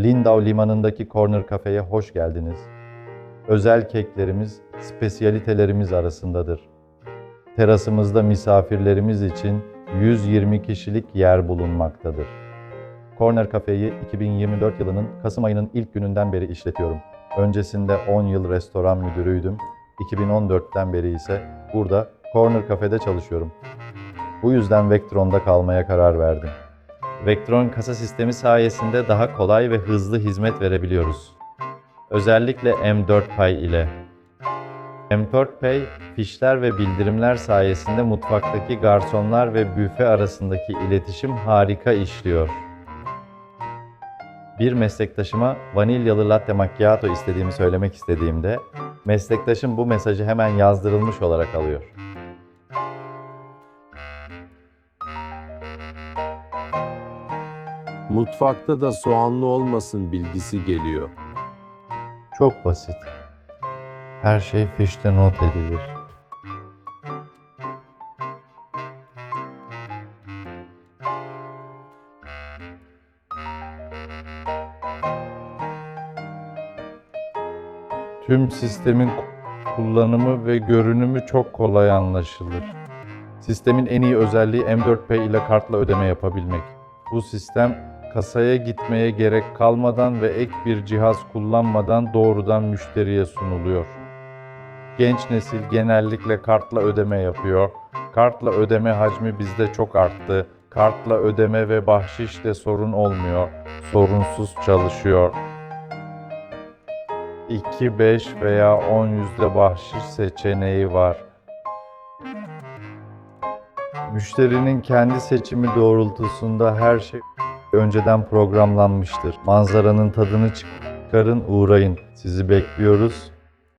Lindau Limanı'ndaki Corner Cafe'ye hoş geldiniz. Özel keklerimiz, spesiyalitelerimiz arasındadır. Terasımızda misafirlerimiz için 120 kişilik yer bulunmaktadır. Corner Cafe'yi 2024 yılının Kasım ayının ilk gününden beri işletiyorum. Öncesinde 10 yıl restoran müdürüydüm. 2014'ten beri ise burada Corner Cafe'de çalışıyorum. Bu yüzden Vectron'da kalmaya karar verdim. Vectron kasa sistemi sayesinde daha kolay ve hızlı hizmet verebiliyoruz. Özellikle M4 Pay ile. M4 Pay, fişler ve bildirimler sayesinde mutfaktaki garsonlar ve büfe arasındaki iletişim harika işliyor. Bir meslektaşıma vanilyalı latte macchiato istediğimi söylemek istediğimde, meslektaşım bu mesajı hemen yazdırılmış olarak alıyor. Mutfakta da soğanlı olmasın bilgisi geliyor. Çok basit. Her şey fişte not edilir. Tüm sistemin kullanımı ve görünümü çok kolay anlaşılır. Sistemin en iyi özelliği M4P ile kartla ödeme yapabilmek. Bu sistem kasaya gitmeye gerek kalmadan ve ek bir cihaz kullanmadan doğrudan müşteriye sunuluyor. Genç nesil genellikle kartla ödeme yapıyor. Kartla ödeme hacmi bizde çok arttı. Kartla ödeme ve bahşişle sorun olmuyor. Sorunsuz çalışıyor. 2, 5 veya 10 yüzde bahşiş seçeneği var. Müşterinin kendi seçimi doğrultusunda her şey önceden programlanmıştır. Manzaranın tadını çıkarın, uğrayın. Sizi bekliyoruz.